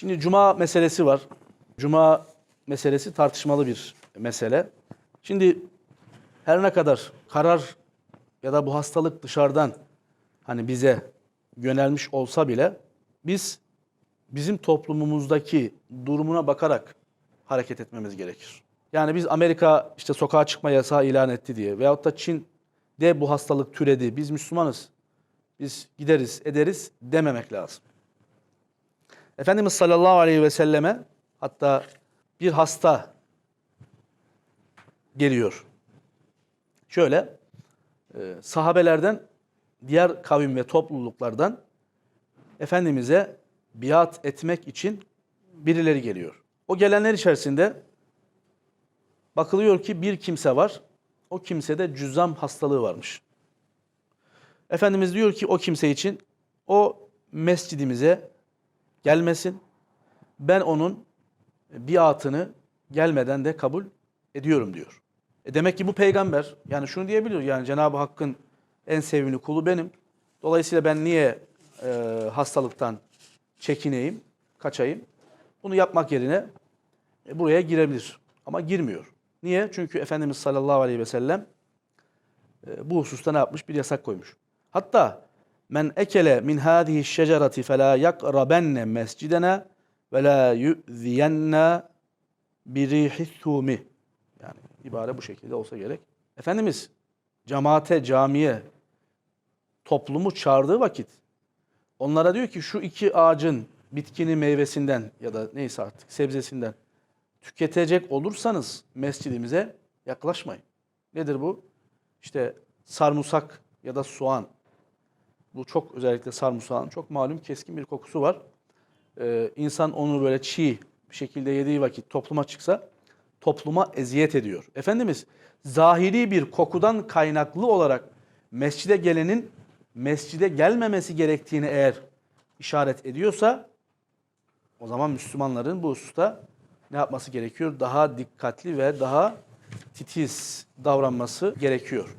Şimdi cuma meselesi var. Cuma meselesi tartışmalı bir mesele. Şimdi her ne kadar karar ya da bu hastalık dışarıdan hani bize yönelmiş olsa bile biz bizim toplumumuzdaki durumuna bakarak hareket etmemiz gerekir. Yani biz Amerika işte sokağa çıkma yasağı ilan etti diye veyahut da Çin'de bu hastalık türedi. Biz Müslümanız. Biz gideriz, ederiz dememek lazım. Efendimiz sallallahu aleyhi ve selleme hatta bir hasta geliyor. Şöyle e, sahabelerden diğer kavim ve topluluklardan Efendimiz'e biat etmek için birileri geliyor. O gelenler içerisinde bakılıyor ki bir kimse var. O kimsede cüzzam hastalığı varmış. Efendimiz diyor ki o kimse için o mescidimize gelmesin. Ben onun biatını gelmeden de kabul ediyorum diyor. E demek ki bu peygamber yani şunu diyebiliyor yani Cenab-ı Hakk'ın en sevimli kulu benim. Dolayısıyla ben niye e, hastalıktan çekineyim, kaçayım? Bunu yapmak yerine e, buraya girebilir. Ama girmiyor. Niye? Çünkü Efendimiz sallallahu aleyhi ve sellem e, bu hususta ne yapmış? Bir yasak koymuş. Hatta men ekele min hadihi şecereti fela yakrabenne mescidena ve la yu'ziyenna birihithumi. Yani ibare bu şekilde olsa gerek. Efendimiz cemaate, camiye, toplumu çağırdığı vakit onlara diyor ki şu iki ağacın bitkini meyvesinden ya da neyse artık sebzesinden tüketecek olursanız mescidimize yaklaşmayın. Nedir bu? İşte sarımsak ya da soğan. Bu çok özellikle sarımsağın çok malum keskin bir kokusu var. Ee, insan onu böyle çiğ bir şekilde yediği vakit topluma çıksa topluma eziyet ediyor. Efendimiz zahiri bir kokudan kaynaklı olarak mescide gelenin mescide gelmemesi gerektiğini eğer işaret ediyorsa o zaman Müslümanların bu hususta ne yapması gerekiyor? Daha dikkatli ve daha titiz davranması gerekiyor.